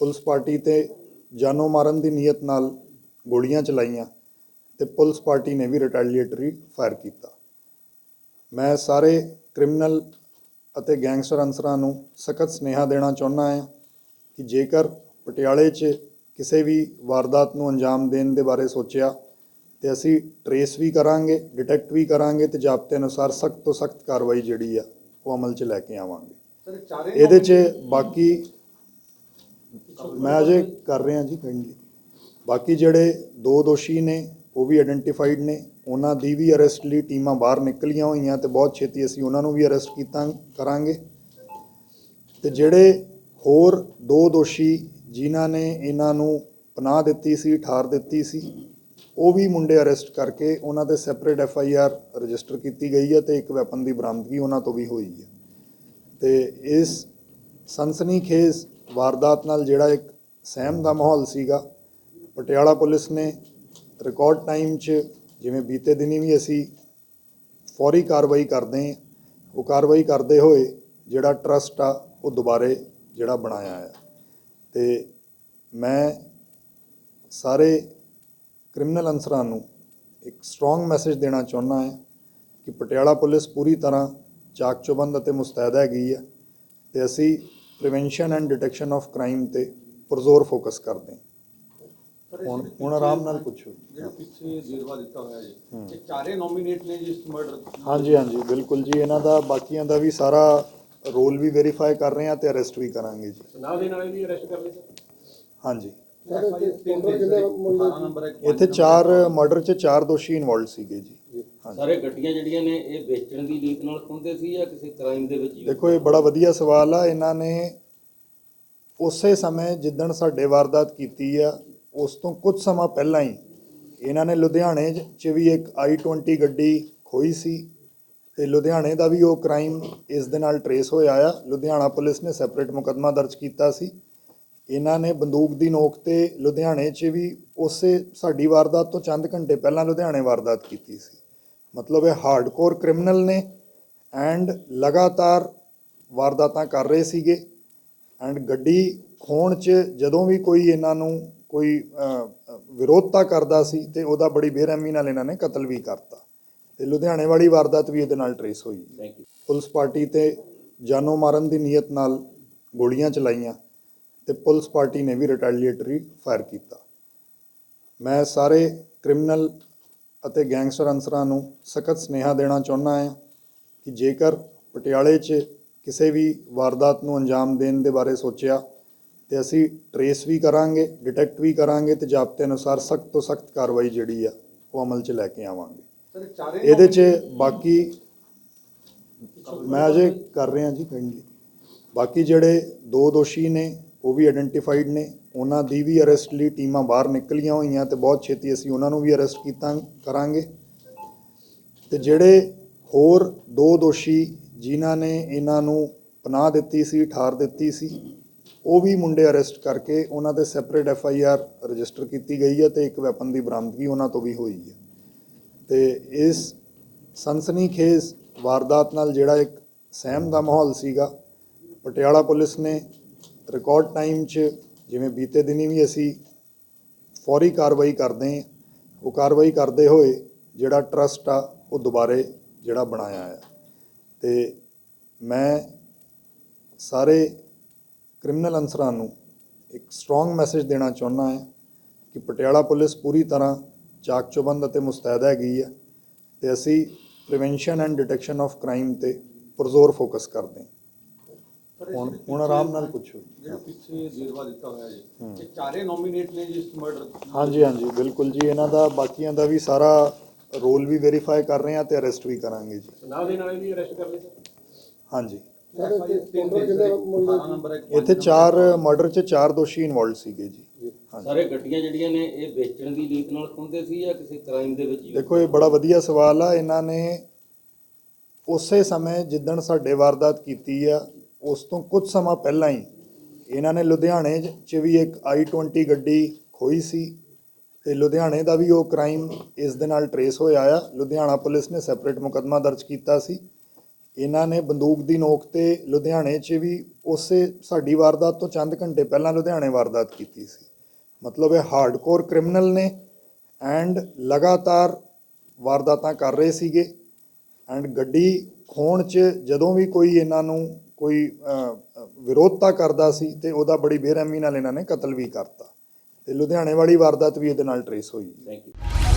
Police party ਤੇ ਜਾਨੋਂ ਮਾਰਨ ਦੀ ਨੀਅਤ ਨਾਲ ਗੋਲੀਆਂ ਚਲਾਈਆਂ ਤੇ ਪੁਲਿਸ ਪਾਰਟੀ ਨੇ ਵੀ ਰਿਟੈਲੀਏਟਰੀ ਫਾਇਰ ਕੀਤਾ। ਮੈਂ ਸਾਰੇ ਕ੍ਰਿਮੀਨਲ ਅਤੇ ਗੈਂਗਸਟਰ ਅਨਸਰਾਂ ਨੂੰ ਸਖਤ ਸੁਨੇਹਾ ਦੇਣਾ ਚਾਹੁੰਦਾ ਹਾਂ ਕਿ ਜੇਕਰ ਪਟਿਆਲੇ 'ਚ ਕਿਸੇ ਵੀ ਵਾਰਦਾਤ ਨੂੰ ਅੰਜਾਮ ਦੇਣ ਦੇ ਬਾਰੇ ਸੋਚਿਆ ਤੇ ਅਸੀਂ ਟਰੇਸ ਵੀ ਕਰਾਂਗੇ ਡਿਟੈਕਟ ਵੀ ਕਰਾਂਗੇ ਤੇ ਜ਼ਾਬਤੇ ਅਨੁਸਾਰ ਸਖਤ ਤੋਂ ਸਖਤ ਕਾਰਵਾਈ ਜਿਹੜੀ ਆ ਉਹ ਅਮਲ 'ਚ ਲੈ ਕੇ ਆਵਾਂਗੇ। ਇਹਦੇ 'ਚ ਬਾਕੀ ਮੈਂ ਅਜੇ ਕਰ ਰਿਹਾ ਜੀ ਕਾਈਂਡਲੀ ਬਾਕੀ ਜਿਹੜੇ ਦੋ ਦੋਸ਼ੀ ਨੇ, ਉਹ ਵੀ ਆਇਡੈਂਟੀਫਾਈਡ ਨੇ। ਉਹਨਾਂ ਦੀ ਵੀ ਅਰੈਸਟ ਲਈ ਟੀਮਾਂ ਬਾਹਰ ਨਿਕਲੀਆਂ ਹੋਈਆਂ ਤੇ ਬਹੁਤ ਛੇਤੀ ਅਸੀਂ ਉਹਨਾਂ ਨੂੰ ਵੀ ਅਰੈਸਟ ਕੀਤਾ, ਕਰਾਂਗੇ। ਤੇ ਜਿਹੜੇ ਹੋਰ ਦੋ ਦੋਸ਼ੀ ਜਿਨ੍ਹਾਂ ਨੇ ਇਹਨਾਂ ਨੂੰ ਪਨਾਹ ਦਿੱਤੀ ਸੀ, ਠਾਰ ਦਿੱਤੀ ਸੀ, ਉਹ ਵੀ ਮੁੰਡੇ ਅਰੈਸਟ ਕਰਕੇ ਉਹਨਾਂ ਦੇ separate F I R register ਕੀਤੀ ਗਈ ਹੈ ਤੇ ਇੱਕ ਵੈਪਨ ਦੀ ਬਰਾਮਦਗੀ ਉਹਨਾਂ ਤੋਂ ਵੀ ਹੋਈ ਹੈ। ਤੇ ਇਸ ਸਨਸਨੀਖੇਜ਼ ਵਾਰਦਾਤ ਨਾਲ ਜਿਹੜਾ ਇੱਕ ਸਹਿਮ ਦਾ ਮਾਹੌਲ ਸੀਗਾ, ਪਟਿਆਲਾ ਪੁਲਿਸ ਨੇ ਰਿਕਾਰਡ ਟਾਈਮ 'ਚ ਜਿਵੇਂ ਬੀਤੇ ਦਿਨੀ ਵੀ ਅਸੀਂ ਫੌਰੀ ਕਾਰਵਾਈ ਕਰਦੇ ਹਾਂ, ਉਹ ਕਾਰਵਾਈ ਕਰਦੇ ਹੋਏ ਜਿਹੜਾ ਟਰਸਟ ਆ, ਉਹ ਦੁਬਾਰੇ ਜਿਹੜਾ ਬਣਾਇਆ ਆ ਤੇ ਮੈਂ ਸਾਰੇ ਕ੍ਰਿਮੀਨਲ ਅਨਸਰਾਂ ਨੂੰ ਇੱਕ ਸਟਰੋਂਗ ਮੈਸੇਜ ਦੇਣਾ ਚਾਹੁੰਦਾ ਹਾਂ ਕਿ ਪਟਿਆਲਾ ਪੁਲਿਸ ਪੂਰੀ ਤਰ੍ਹਾਂ ਚਾਕਚਬੰਦ ਅਤੇ ਮੁਸਤੈਦ ਹੈਗੀ ਆ, ਤੇ ਅਸੀਂ prevention and detection of crime ਤੇ ਪੁਰਜ਼ੋਰ ਫੋਕਸ ਕਰਦੇ ਹੁਣ ਹੁਣ ਆਰਾਮ ਨਾਲ ਪੁੱਛੋ। ਜਿਹੜਾ ਪਿੱਛੇ ਜੇਲਵਾ ਦਿੱਤਾ ਹੋਇਆ ਜੀ ਇਹ ਚਾਰੇ ਨੋਮੀਨੇਟ ਨੇ ਜੀ ਇਸ ਮਰਡਰ ਹਾਂਜੀ ਹਾਂਜੀ ਬਿਲਕੁਲ ਜੀ ਇਹਨਾਂ ਦਾ ਬਾਕੀਆਂ ਦਾ ਵੀ ਸਾਰਾ ਰੋਲ ਵੀ ਵੈਰੀਫਾਈ ਕਰ ਰਹੇ ਹਾਂ ਤੇ ਅਰੈਸਟ ਵੀ ਕਰਾਂਗੇ ਜੀ। ਨਾਲ ਦੇ ਨਾਲ ਵੀ ਅਰੈਸਟ ਕਰ ਲਏ ਸਰ? ਹਾਂਜੀ। ਇੱਥੇ ਚਾਰ ਮਰਡਰ 'ਚ ਚਾਰ ਦੋਸ਼ੀ ਇਨਵੋਲਡ ਸੀਗੇ ਜੀ। ਸਾਰੇ ਗੱਡੀਆਂ ਜਿਹੜੀਆਂ ਨੇ ਇਹ ਵੇਚਣ ਦੀ ਲੀਕ ਨਾਲ ਖੁੰਦੇ ਸੀ ਜਾਂ ਕਿਸੇ ਕ੍ਰਾਈਮ ਦੇ ਵਿੱਚ? ਦੇਖੋ ਇਹ ਬੜਾ ਵਧੀਆ ਸਵਾਲ ਆ। ਇਹਨਾਂ ਨੇ ਉਸੇ ਸਮੇਂ ਜਿੱਦਣ ਸਾਡੇ ਵਾਰਦਾਤ ਕੀਤੀ ਆ ਉਸ ਤੋਂ ਕੁਝ ਸਮਾਂ ਪਹਿਲਾਂ ਹੀ ਇਹਨਾਂ ਨੇ ਲੁਧਿਆਣੇ 'ਚ ਵੀ ਇੱਕ i20 ਗੱਡੀ ਖੋਈ ਸੀ ਤੇ ਲੁਧਿਆਣੇ ਦਾ ਵੀ ਉਹ ਕ੍ਰਾਈਮ ਇਸ ਦੇ ਨਾਲ ਟਰੇਸ ਹੋਇਆ ਆ। ਲੁਧਿਆਣਾ ਪੁਲਿਸ ਨੇ ਸੈਪਰੇਟ ਮੁਕੱਦਮਾ ਦਰਜ ਕੀਤਾ ਸੀ। ਇਹਨਾਂ ਨੇ ਬੰਦੂਕ ਦੀ ਨੋਕ ਤੇ ਲੁਧਿਆਣੇ 'ਚ ਵੀ ਉਸੇ ਸਾਡੀ ਵਾਰਦਾਤ ਤੋਂ ਚੰਦ ਘੰਟੇ ਪਹਿਲਾਂ ਲੁਧਿਆਣੇ ਵਾਰਦਾਤ ਕੀਤੀ ਸੀ। ਮਤਲਬ ਇਹ ਹਾਰਡਕੋਰ ਕ੍ਰਿਮੀਨਲ ਨੇ ਐਂਡ ਲਗਾਤਾਰ ਵਾਰਦਾਤਾਂ ਕਰ ਰਹੇ ਸੀਗੇ ਐਂਡ ਗੱਡੀ ਖੋਣ 'ਚ ਜਦੋਂ ਵੀ ਕੋਈ ਇਹਨਾਂ ਨੂੰ ਕੋਈ ਵਿਰੋਧਤਾ ਕਰਦਾ ਸੀ ਤੇ ਉਹਦਾ ਬੜੀ ਬੇਰਹਿਮੀ ਨਾਲ ਇਹਨਾਂ ਨੇ ਕਤਲ ਵੀ ਕਰਤਾ ਤੇ ਲੁਧਿਆਣੇ ਵਾਲੀ ਵਾਰਦਾਤ ਵੀ ਇਹਦੇ ਨਾਲ ਟਰੇਸ ਹੋਈ. ਪੁਲਿਸ ਪਾਰਟੀ ਤੇ ਜਾਨੋਂ ਮਾਰਨ ਦੀ ਨੀਅਤ ਨਾਲ ਗੋਲੀਆਂ ਚਲਾਈਆਂ ਤੇ ਪੁਲਿਸ ਪਾਰਟੀ ਨੇ ਵੀ ਰਿਟੈਲੀਏਟਰੀ ਫਾਇਰ ਕੀਤਾ ਮੈਂ ਸਾਰੇ ਕ੍ਰਿਮੀਨਲ ਅਤੇ ਗੈਂਗਸਟਰ ਅਨਸਰਾਂ ਨੂੰ ਸਖਤ ਸੁਨੇਹਾ ਦੇਣਾ ਚਾਹੁੰਦਾ ਹਾਂ ਕਿ ਜੇਕਰ ਪਟਿਆਲੇ 'ਚ ਕਿਸੇ ਵੀ ਵਾਰਦਾਤ ਨੂੰ ਅੰਜਾਮ ਦੇਣ ਦੇ ਬਾਰੇ ਸੋਚਿਆ ਤੇ ਅਸੀਂ ਟਰੇਸ ਵੀ ਕਰਾਂਗੇ ਡਿਟੈਕਟ ਵੀ ਕਰਾਂਗੇ ਤੇ ਜ਼ਾਬਤੇ ਅਨੁਸਾਰ ਸਖਤ ਤੋਂ ਸਖਤ ਕਾਰਵਾਈ ਜਿਹੜੀ ਆ ਉਹ ਅਮਲ 'ਚ ਲੈ ਕੇ ਆਵਾਂਗੇ। ਇਹਦੇ 'ਚ ਬਾਕੀ ਮੈਂ ਅਜੇ ਕਰ ਰਿਹਾ ਜੀ ਕਾਈਂਡਲੀ ਬਾਕੀ ਜਿਹੜੇ ਦੋ ਦੋਸ਼ੀ ਨੇ ਉਹ ਵੀ ਆਇਡੈਂਟੀਫਾਈਡ ਨੇ। ਉਹਨਾਂ ਦੀ ਵੀ ਅਰੈਸਟ ਲਈ ਟੀਮਾਂ ਬਾਹਰ ਨਿਕਲੀਆਂ ਹੋਈਆਂ ਤੇ ਬਹੁਤ ਛੇਤੀ ਅਸੀਂ ਉਹਨਾਂ ਨੂੰ ਵੀ ਅਰੈਸਟ ਕੀਤਾ, ਕਰਾਂਗੇ। ਤੇ ਜਿਹੜੇ ਹੋਰ ਦੋ ਦੋਸ਼ੀ ਜਿਨ੍ਹਾਂ ਨੇ ਇਹਨਾਂ ਨੂੰ ਪਨਾਹ ਦਿੱਤੀ ਸੀ, ਠਾਰ ਦਿੱਤੀ ਸੀ, ਉਹ ਵੀ ਮੁੰਡੇ ਅਰੈਸਟ ਕਰਕੇ ਉਹਨਾਂ ਦੇ separate F I R register ਕੀਤੀ ਗਈ ਹੈ ਤੇ ਇੱਕ ਵੈਪਨ ਦੀ ਬਰਾਮਦਗੀ ਉਹਨਾਂ ਤੋਂ ਵੀ ਹੋਈ ਹੈ। ਤੇ ਇਸ ਸਨਸਨੀਖੇਜ਼ ਵਾਰਦਾਤ ਨਾਲ ਜਿਹੜਾ ਇੱਕ ਸਹਿਮ ਦਾ ਮਾਹੌਲ ਸੀਗਾ, ਪਟਿਆਲਾ ਪੁਲਿਸ ਨੇ ਰਿਕਾਰਡ ਟਾਈਮ 'ਚ ਜਿਵੇਂ ਬੀਤੇ ਦਿਨੀ ਵੀ ਅਸੀਂ ਫੌਰੀ ਕਾਰਵਾਈ ਕਰਦੇ ਹਾਂ, ਉਹ ਕਾਰਵਾਈ ਕਰਦੇ ਹੋਏ ਜਿਹੜਾ ਟਰਸਟ ਆ, ਉਹ ਦੁਬਾਰੇ ਜਿਹੜਾ ਬਣਾਇਆ ਆ ਤੇ ਮੈਂ ਸਾਰੇ ਕ੍ਰਿਮੀਨਲ ਅਨਸਰਾਂ ਨੂੰ ਇੱਕ ਸਟਰੋਂਗ ਮੈਸੇਜ ਦੇਣਾ ਚਾਹੁੰਦਾ ਹਾਂ ਕਿ ਪਟਿਆਲਾ ਪੁਲਿਸ ਪੂਰੀ ਤਰ੍ਹਾਂ ਚਾਕ ਅਤੇ ਮੁਸਤੈਦ ਹੈਗੀ ਹੈ ਤੇ ਅਸੀਂ prevention and detection of crime ਤੇ ਪੁਰਜ਼ੋਰ ਫੋਕਸ ਕਰਦੇ ਹਾਂ। ਹੁਣ ਆਰਾਮ ਨਾਲ ਪੁੱਛੋ। ਜਿਹੜਾ ਪਿੱਛੇ ਜੇਲਵਾ ਦਿੱਤਾ ਹੋਇਆ ਜੀ। ਇਹ ਚਾਰੇ ਨੋਮੀਨੇਟ ਨੇ ਜੀ ਇਸ ਮਰਡਰ ਹਾਂਜੀ ਹਾਂਜੀ ਬਿਲਕੁਲ ਜੀ। ਇਹਨਾਂ ਦਾ ਬਾਕੀਆਂ ਦਾ ਵੀ ਸਾਰਾ ਰੋਲ ਵੀ ਵੈਰੀਫਾਈ ਕਰ ਰਹੇ ਹਾਂ ਤੇ ਅਰੈਸਟ ਵੀ ਕਰਾਂਗੇ ਜੀ। ਨਾਲ ਦੇ ਨਾਲ ਵੀ ਅਰੈਸਟ ਕਰ ਲਏ ਹਾਂਜੀ। ਇੱਥੇ ਚਾਰ ਮਰਡਰ 'ਚ ਚਾਰ ਦੋਸ਼ੀ ਇਨਵੋਲਡ ਸੀਗੇ ਜੀ। ਹਾਂਜੀ। ਸਾਰੇ ਗੱਡੀਆਂ ਜਿਹੜੀਆਂ ਨੇ ਇਹ ਵੇਚਣ ਦੀ ਲੀਕ ਨਾਲ ਖੁੰਦੇ ਸੀ ਜਾਂ ਕਿਸੇ ਕ੍ਰਾਈਮ ਦੇ ਵਿੱਚ ਹੀ? ਦੇਖੋ ਇਹ ਬੜਾ ਵਧੀਆ ਸਵਾਲ ਆ। ਇਹਨਾਂ ਨੇ ਉਸੇ ਸਮੇਂ ਜਿੱਦਣ ਸਾਡੇ ਵਾਰਦਾਤ ਕੀਤੀ ਆ ਉਸ ਤੋਂ ਕੁਝ ਸਮਾਂ ਪਹਿਲਾਂ ਹੀ ਇਹਨਾਂ ਨੇ ਲੁਧਿਆਣੇ 'ਚ- ਵੀ ਇੱਕ i20 ਗੱਡੀ ਖੋਈ ਸੀ ਤੇ ਲੁਧਿਆਣੇ ਦਾ ਵੀ ਉਹ ਕ੍ਰਾਈਮ ਇਸ ਦੇ ਨਾਲ ਟਰੇਸ ਹੋਇਆ ਆ। ਲੁਧਿਆਣਾ ਪੁਲਿਸ ਨੇ ਸੈਪਰੇਟ ਮੁਕੱਦਮਾ ਦਰਜ ਕੀਤਾ ਸੀ। ਇਹਨਾਂ ਨੇ ਬੰਦੂਕ ਦੀ ਨੋਕ ਤੇ ਲੁਧਿਆਣੇ 'ਚ ਵੀ ਉਸੇ ਸਾਡੀ ਵਾਰਦਾਤ ਤੋਂ ਚੰਦ ਘੰਟੇ ਪਹਿਲਾਂ ਲੁਧਿਆਣੇ ਵਾਰਦਾਤ ਕੀਤੀ ਸੀ। ਮਤਲਬ ਇਹ ਹਾਰਡਕੋਰ ਕ੍ਰਿਮੀਨਲ ਨੇ ਐਂਡ ਲਗਾਤਾਰ ਵਾਰਦਾਤਾਂ ਕਰ ਰਹੇ ਸੀਗੇ। ਐਂਡ ਗੱਡੀ ਖੋਣ 'ਚ ਜਦੋਂ ਵੀ ਕੋਈ ਇਹਨਾਂ ਨੂੰ ਕੋਈ ਵਿਰੋਧਤਾ ਕਰਦਾ ਸੀ ਤੇ ਉਹਦਾ ਬੜੀ ਬੇਰਹਿਮੀ ਨਾਲ ਇਹਨਾਂ ਨੇ ਕਤਲ ਵੀ ਕਰਤਾ। ਤੇ ਲੁਧਿਆਣੇ ਵਾਲੀ ਵਾਰਦਾਤ ਵੀ ਇਹਦੇ ਨਾਲ ਟਰੇਸ ਹੋਈ। Thank you